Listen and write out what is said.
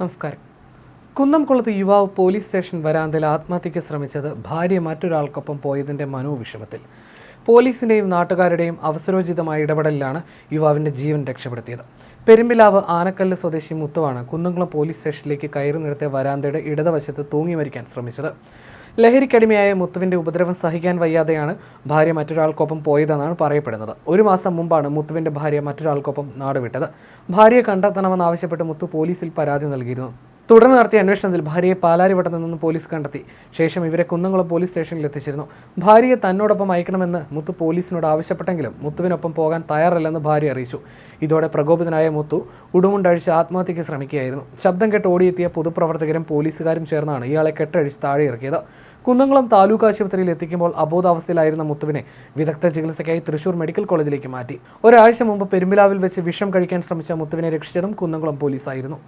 നമസ്കാരം. കുന്നംകുളത്ത് യുവാവ് പോലീസ് സ്റ്റേഷൻ വരാന്തയിൽ ആത്മഹത്യയ്ക്ക് ശ്രമിച്ചത് ഭാര്യ മറ്റൊരാൾക്കൊപ്പം പോയതിന്റെ മനോവിഷമത്തിൽ. പോലീസിന്റെയും നാട്ടുകാരുടെയും അവസരോചിതമായ ഇടപെടലിലാണ് യുവാവിന്റെ ജീവൻ രക്ഷപ്പെടുത്തിയത്. പെരുമ്പിലാവ് ആനക്കല്ല് സ്വദേശി മുത്തുവാണ് കുന്നംകുളം പോലീസ് സ്റ്റേഷനിലേക്ക് കയറി നിർത്തിയ വരാന്തയുടെ ഇടതുവശത്ത് തൂങ്ങി മരിക്കാൻ ശ്രമിച്ചത്. ലഹരിക്കടിമയായ മുത്തുവിന്റെ ഉപദ്രവം സഹിക്കാൻ വയ്യാതെയാണ് ഭാര്യ മറ്റൊരാൾക്കൊപ്പം പോയതെന്നാണ് പറയപ്പെടുന്നത്. ഒരു മാസം മുമ്പാണ് മുത്തുവിന്റെ ഭാര്യ മറ്റൊരാൾക്കൊപ്പം നാടുവിട്ടത്. ഭാര്യയെ കണ്ടെത്തണമെന്നാവശ്യപ്പെട്ട് മുത്തു പോലീസിൽ പരാതി നൽകിയിരുന്നു. തുടർന്ന് നടത്തിയ അന്വേഷണത്തിൽ ഭാര്യയെ പാലാരിവട്ടത്തു നിന്നും പോലീസ് കണ്ടെത്തി. ശേഷം ഇവരെ കുന്നംകുളം പോലീസ് സ്റ്റേഷനിൽ എത്തിച്ചിരുന്നു. ഭാര്യയെ തന്നോടൊപ്പം അയക്കണമെന്ന് മുത്തു പോലീസിനോട് ആവശ്യപ്പെട്ടെങ്കിലും മുത്തുവിനൊപ്പം പോകാൻ തയ്യാറല്ലെന്ന് ഭാര്യ അറിയിച്ചു. ഇതോടെ പ്രകോപിതനായ മുത്തു ഉടുമുണ്ടഴിച്ച് ആത്മഹത്യയ്ക്ക് ശ്രമിക്കുകയായിരുന്നു. ശബ്ദം കേട്ട് ഓടിയെത്തിയ പൊതുപ്രവർത്തകരും പോലീസുകാരും ചേർന്നാണ് ഇയാളെ കെട്ടഴിച്ച് താഴെ ഇറക്കിയത്. കുന്നംകുളം താലൂക്ക് ആശുപത്രിയിൽ എത്തിക്കുമ്പോൾ അബോധാവസ്ഥയിലായിരുന്ന മുത്തുവിനെ വിദഗ്ധ ചികിത്സയ്ക്കായി തൃശൂർ മെഡിക്കൽ കോളേജിലേക്ക് മാറ്റി. ഒരാഴ്ച മുമ്പ് പെരുമ്പിലാവിൽ വെച്ച് വിഷം കഴിക്കാൻ ശ്രമിച്ച മുത്തുവിനെ രക്ഷിച്ചതും കുന്നംകുളം പോലീസായിരുന്നു.